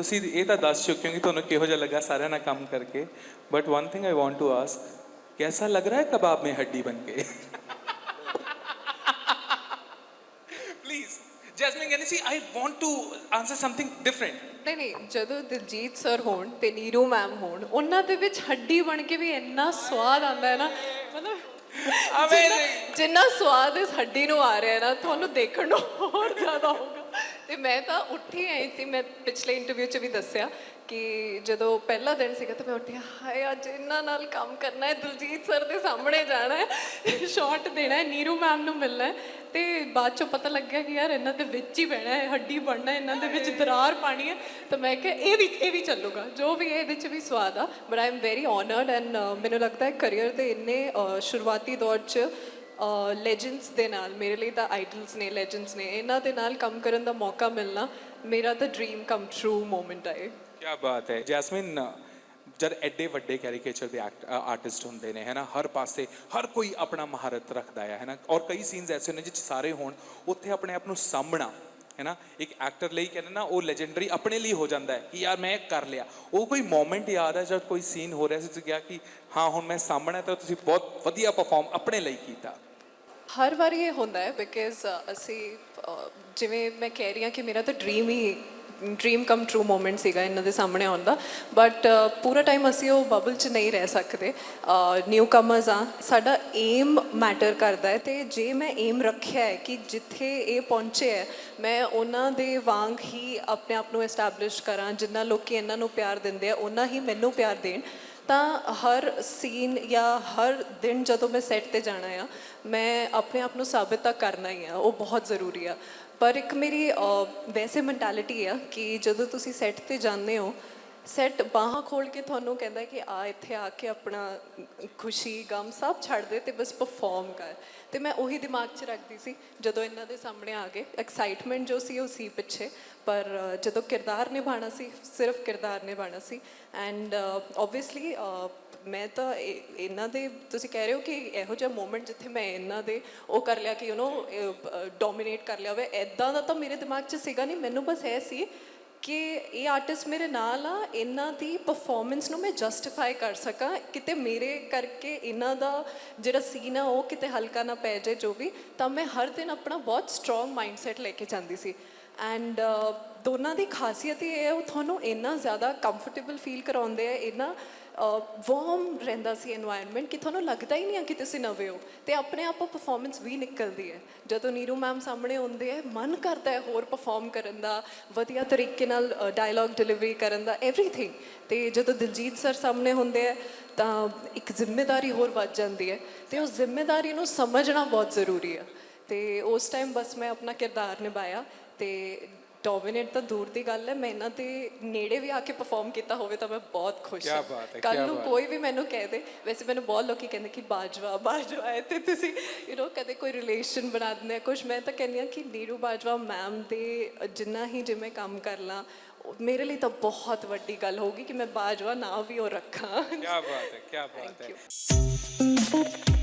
ਤੁਸੀਂ ਇਹ ਤਾਂ ਦੱਸ ਚੁੱਕੇ ਹੋ ਕਿ ਤੁਹਾਨੂੰ ਕਿਹੋ ਜਿਹਾ ਲੱਗਾ ਸਾਰਿਆਂ ਨਾਲ ਕੰਮ ਕਰਕੇ। But one thing I want to ask ਕੈਸਾ ਲੱਗ ਰਿਹਾ ਹੈ ਕਬਾਬ ਮੇ ਹੱਡੀ ਬਣ ਕੇ? ਪਲੀਜ਼ ਜੈਸਮਿਨ ਕਹਿੰਦੀ ਸੀ I want to answer something different ਨਹੀਂ ਨਹੀਂ ਜਦੋਂ ਦਿਲਜੀਤ ਸਰ ਹੋਣ ਤੇ ਨੀਰੂ ਮੈਮ ਹੋਣ ਉਹਨਾਂ ਦੇ ਵਿੱਚ ਹੱਡੀ ਬਣ ਕੇ ਵੀ ਇੰਨਾ ਸਵਾਦ ਆਉਂਦਾ ਹੈ ਨਾ। ਮਤਲਬ ਜਿੰਨਾ- ਜਿੰਨਾ ਸਵਾਦ ਇਸ ਹੱਡੀ ਨੂੰ ਆ ਰਿਹਾ ਹੈ ਨਾ ਤੁਹਾਨੂੰ ਦੇਖਣ ਨੂੰ ਹੋਰ ਜ਼ਿਆਦਾ ਹੋਊਗਾ। ਮੈਂ ਤਾਂ ਉੱਠੀ ਆਈ ਸੀ, ਮੈਂ ਪਿਛਲੇ ਇੰਟਰਵਿਊ 'ਚ ਵੀ ਦੱਸਿਆ ਕਿ ਜਦੋਂ ਪਹਿਲਾ ਦਿਨ ਸੀਗਾ ਤਾਂ ਮੈਂ ਉੱਠੀ ਹਾਏ ਅੱਜ ਇਹਨਾਂ ਨਾਲ ਕੰਮ ਕਰਨਾ ਹੈ, ਦਿਲਜੀਤ ਸਰ ਦੇ ਸਾਹਮਣੇ ਜਾਣਾ ਹੈ ਸ਼ਾਟ ਦੇਣਾ ਹੈ, ਨੀਰੂ ਮੈਮ ਨੂੰ ਮਿਲਣਾ ਹੈ ਤੇ ਬਾਅਦ ਚੋਂ ਪਤਾ ਲੱਗਿਆ ਕਿ ਯਾਰ ਇਹਨਾਂ ਦੇ ਵਿੱਚ ਹੀ ਬਹਿਣਾ ਹੈ, ਹੱਡੀ ਬਣਨਾ ਇਹਨਾਂ ਦੇ ਵਿੱਚ ਦਰਾਰ ਪਾਣੀ ਹੈ, ਤਾਂ ਮੈਂ ਕਿਹਾ ਇਹ ਵੀ ਇਹ ਵੀ ਚੱਲੂਗਾ, ਜੋ ਵੀ ਹੈ ਇਹਦੇ ਚ ਵੀ ਸਵਾਦ ਆ but I am very honoured and ਮੈਨੂੰ ਲੱਗਦਾ ਹੈ ਕੈਰੀਅਰ ਦੇ ਇੰਨੇ ਸ਼ੁਰੂਆਤੀ ਦੌਰ ਚ ਲੈਜੈਂਡਸ ਦੇ ਨਾਲ, ਮੇਰੇ ਲਈ ਤਾਂ ਆਈਡਲਸ ਨੇ ਲੈਜੈਂਡਸ ਨੇ, ਇਹਨਾਂ ਦੇ ਨਾਲ ਕੰਮ ਕਰਨ ਦਾ ਮੌਕਾ ਮਿਲਣਾ, ਮੇਰਾ ਤਾਂ ਡ੍ਰੀਮ ਕਮ ਟਰੂ ਮੂਮੈਂਟ ਹੈ ਕੀ ਬਾਤ ਹੈ। ਜੈਸਮਿਨ, ਜਦ ਐਡੇ ਵੱਡੇ ਕੈਰੀਕੇਚਰ ਦੇ ਆਰਟਿਸਟ ਹੁੰਦੇ ਨੇ ਹੈਨਾ ਹਰ ਪਾਸੇ, ਹਰ ਕੋਈ ਆਪਣਾ ਮਹਾਰਤ ਰੱਖਦਾ ਹੈ ਹੈਨਾ ਔਰ ਕਈ ਸੀਨਸ ਐਸੇ ਨੇ ਜਿਹ ਸਾਰੇ ਹੋਣ, ਉੱਥੇ ਆਪਣੇ ਆਪ ਨੂੰ ਸਾਂਭਣਾ ਹੈਨਾ ਇੱਕ ਐਕਟਰ ਲਈ ਕਹਿੰਦੇ ਨਾ, ਉਹ ਲੈਜੈਂਡਰੀ ਆਪਣੇ ਲਈ ਹੋ ਜਾਂਦਾ ਹੈ, ਕਿ ਯਾਰ ਮੈਂ ਕਰ ਲਿਆ। ਉਹ ਕੋਈ ਮੂਮੈਂਟ ਯਾਦ ਹੈ, ਜਦ ਕੋਈ ਸੀਨ ਹੋ ਰਿਹਾ ਸੀ, ਤੁਸੀਂ ਕਿਹਾ ਕਿ, ਹਾਂ, ਹੁਣ ਮੈਂ ਸਾਂਭਣਾ ਤਾਂ ਤੁਸੀਂ ਬਹੁਤ ਵਧੀਆ ਪਰਫਾਰਮ ਆਪਣੇ ਲਈ ਕੀਤਾ। ਹਰ ਵਾਰੀ ਇਹ ਹੁੰਦਾ ਹੈ ਬਿਕਾਜ਼ ਅਸੀਂ ਜਿਵੇਂ ਮੈਂ ਕਹਿ ਰਹੀ ਹਾਂ ਕਿ ਮੇਰਾ ਤਾਂ ਡ੍ਰੀਮ ਹੀ ਡ੍ਰੀਮ ਕਮ ਟਰੂ ਮੂਮੈਂਟ ਸੀਗਾ ਇਹਨਾਂ ਦੇ ਸਾਹਮਣੇ ਆਉਣ ਦਾ। ਬਟ ਪੂਰਾ ਟਾਈਮ ਅਸੀਂ ਉਹ ਬਬਲ 'ਚ ਨਹੀਂ ਰਹਿ ਸਕਦੇ। ਨਿਊ ਕਮਰਸ ਆ ਸਾਡਾ ਏਮ ਮੈਟਰ ਕਰਦਾ ਹੈ ਤੇ ਜੇ ਮੈਂ ਏਮ ਰੱਖਿਆ ਹੈ ਕਿ ਜਿੱਥੇ ਇਹ ਪਹੁੰਚੇ ਹੈ, ਮੈਂ ਉਹਨਾਂ ਦੇ ਵਾਂਗ ਹੀ ਆਪਣੇ ਆਪ ਨੂੰ ਐਸਟੈਬਲਿਸ਼ ਕਰਾਂ, ਜਿੰਨਾ ਲੋਕੀ ਇਹਨਾਂ ਨੂੰ ਪਿਆਰ ਦਿੰਦੇ ਆ, ਉਹਨਾਂ ਹੀ ਮੈਨੂੰ ਪਿਆਰ ਦੇਣ। ਤਾਂ ਹਰ ਸੀਨ ਜਾਂ ਹਰ ਦਿਨ ਜਦੋਂ ਮੈਂ ਸੈੱਟ ਤੇ ਜਾਣਾ ਆ, ਮੈਂ ਆਪਣੇ ਆਪ ਨੂੰ ਸਾਬਿਤ ਤਾਂ ਕਰਨਾ ਹੀ ਆ, ਉਹ ਬਹੁਤ ਜ਼ਰੂਰੀ ਆ। ਪਰ ਇੱਕ ਮੇਰੀ ਵੈਸੇ ਮੈਂਟੈਲਿਟੀ ਆ ਕਿ ਜਦੋਂ ਤੁਸੀਂ ਸੈੱਟ ਤੇ ਜਾਂਦੇ ਹੋ ਸੈੱਟ ਬਾਹਾਂ ਖੋਲ ਕੇ ਤੁਹਾਨੂੰ ਕਹਿੰਦਾ ਕਿ ਆ, ਇੱਥੇ ਆ ਕੇ ਆਪਣਾ ਖੁਸ਼ੀ, ਗਮ ਸਭ ਛੱਡ ਦੇ ਤੇ ਬਸ ਪਰਫਾਰਮ ਕਰ। ਤੇ ਮੈਂ ਉਹੀ ਦਿਮਾਗ 'ਚ ਰੱਖਦੀ ਸੀ, ਜਦੋਂ ਇਹਨਾਂ ਦੇ ਸਾਹਮਣੇ ਆ ਗਏ। ਐਕਸਾਈਟਮੈਂਟ ਜੋ ਸੀ, ਉਹ ਸੀ ਪਿੱਛੇ। ਪਰ ਜਦੋਂ ਕਿਰਦਾਰ ਨਿਭਾਉਣਾ ਸੀ, ਸਿਰਫ ਕਿਰਦਾਰ ਨਿਭਾਉਣਾ ਸੀ। ਐਂਡ ਆਬਵੀਅਸਲੀ ਮੈਂ ਤਾਂ ਇਹਨਾਂ ਦੇ, ਤੁਸੀਂ ਕਹਿ ਰਹੇ ਹੋ ਕਿ ਇਹੋ ਜਿਹਾ ਮੂਮੈਂਟ ਜਿੱਥੇ ਮੈਂ ਇਹਨਾਂ ਦੇ ਉਹ ਕਰ ਲਿਆ ਕਿ ਯੂ نو ਡੋਮਿਨੇਟ ਕਰ ਲਿਆ ਹੋਵੇ ਐਦਾਂ ਦਾ ਤਾਂ ਮੇਰੇ ਦਿਮਾਗ 'ਚ ਸੀਗਾ ਨਹੀਂ। ਮੈਨੂੰ ਬਸ ਇਹ ਸੀ ਕਿ ਇਹ ਆਰਟਿਸਟ ਮੇਰੇ ਨਾਲ ਆ, ਇਹਨਾਂ ਦੀ ਪਰਫਾਰਮੈਂਸ ਨੂੰ ਮੈਂ ਜਸਟੀਫਾਈ ਕਰ ਸਕਾਂ। ਕਿਤੇ ਮੇਰੇ ਕਰਕੇ ਇਹਨਾਂ ਦਾ ਜਿਹੜਾ ਸੀਨ ਆ, ਉਹ ਕਿਤੇ ਹਲਕਾ ਨਾ ਪੈ ਜਾਏ, ਜੋ ਵੀ, ਤਾਂ ਮੈਂ ਹਰ ਦਿਨ ਆਪਣਾ ਬਹੁਤ ਸਟਰੋਂਗ ਮਾਈਂਡਸੈਟ ਲੈ ਕੇ ਜਾਂਦੀ ਸੀ। ਐਂਡ ਦੋਨਾਂ ਦੀ ਖਾਸੀਅਤ ਇਹ ਹੈ, ਉਹ ਤੁਹਾਨੂੰ ਇੰਨਾ ਜ਼ਿਆਦਾ ਕੰਫਰਟੇਬਲ ਫੀਲ ਕਰਾਉਂਦੇ ਆ, ਇੰਨਾ ਵਾਰਮ ਰਹਿੰਦਾ ਸੀ এনवायरमेंट ਕਿ ਤੁਹਾਨੂੰ ਲੱਗਦਾ ਹੀ ਨਹੀਂ ਆ ਕਿ ਤੁਸੀਂ ਨਵੇਂ ਹੋ ਤੇ ਆਪਣੇ ਆਪ ਉਹ ਪਰਫਾਰਮੈਂਸ ਵੀ ਨਿਕਲਦੀ ਹੈ। ਜਦੋਂ ਨੀਰੂ ਮੈਮ ਸਾਹਮਣੇ ਹੁੰਦੇ ਹੈ ਮਨ ਕਰਦਾ ਹੈ ਹੋਰ ਪਰਫਾਰਮ ਕਰਨ ਦਾ, ਵਧੀਆ ਤਰੀਕੇ ਨਾਲ ਡਾਇਲੌਗ ਡਿਲੀਵਰੀ ਕਰਨ ਦਾ एवरीथिंग ਤੇ ਜਦੋਂ ਦਿਲਜੀਤ ਸਰ ਸਾਹਮਣੇ ਹੁੰਦੇ ਹੈ ਤਾਂ ਇੱਕ ਜ਼ਿੰਮੇਵਾਰੀ ਹੋਰ ਵੱਧ ਜਾਂਦੀ ਹੈ ਤੇ ਉਸ ਜ਼ਿੰਮੇਵਾਰੀ ਨੂੰ ਸਮਝਣਾ ਬਹੁਤ ਜ਼ਰੂਰੀ ਹੈ ਤੇ ਉਸ ਟਾਈਮ ਬਸ ਮੈਂ ਆਪਣਾ ਕਿਰਦਾਰ ਨਿਭਾਇਆ ਤੇ ਡੋਮਿਨੇਟ ਤਾਂ ਦੂਰ ਦੀ ਗੱਲ ਹੈ ਮੈਂ ਇਹਨਾਂ ਦੇ ਨੇੜੇ ਵੀ ਆ ਕੇ ਪਰਫਾਰਮ ਕੀਤਾ ਹੋਵੇ ਤਾਂ ਮੈਂ ਬਹੁਤ ਖੁਸ਼ ਕਿਆ ਹਾਂ। ਬਾਤ ਹੈ, ਕੱਲ ਕਿਆ ਨੂੰ ਬਾਤ ਕੋਈ ਵੀ ਮੈਨੂੰ ਕਹਿ ਦੇ ਵੈਸੇ ਮੈਨੂੰ ਬਹੁਤ ਲੋਕੀ ਕਹਿੰਦੇ ਕਿ ਬਾਜਵਾ ਬਾਜਵਾ ਹੈ ਤੇ ਤੁਸੀਂ ਯੂ نو ਕਦੇ ਕੋਈ ਰਿਲੇਸ਼ਨ ਬਣਾ ਦਿੰਦੇ ਆ ਕੁਝ ਮੈਂ ਤਾਂ ਕਹਿੰਦੀ ਆ ਕਿ ਨੀਰੂ ਬਾਜਵਾ ਮੈਮ ਦੇ ਜਿੰਨਾ ਹੀ ਜਿਵੇਂ ਕੰਮ ਕਰ ਲਾਂ ਉਹ ਮੇਰੇ ਲਈ ਤਾਂ ਬਹੁਤ ਵੱਡੀ ਗੱਲ ਹੋਊਗੀ ਕਿ ਮੈਂ ਬਾਜਵਾ ਨਾ ਵੀ ਉਹ ਰੱਖਾਂ। ਕੀ ਬਾਤ ਹੈ ਕੀ ਬਾਤ ਹੈ.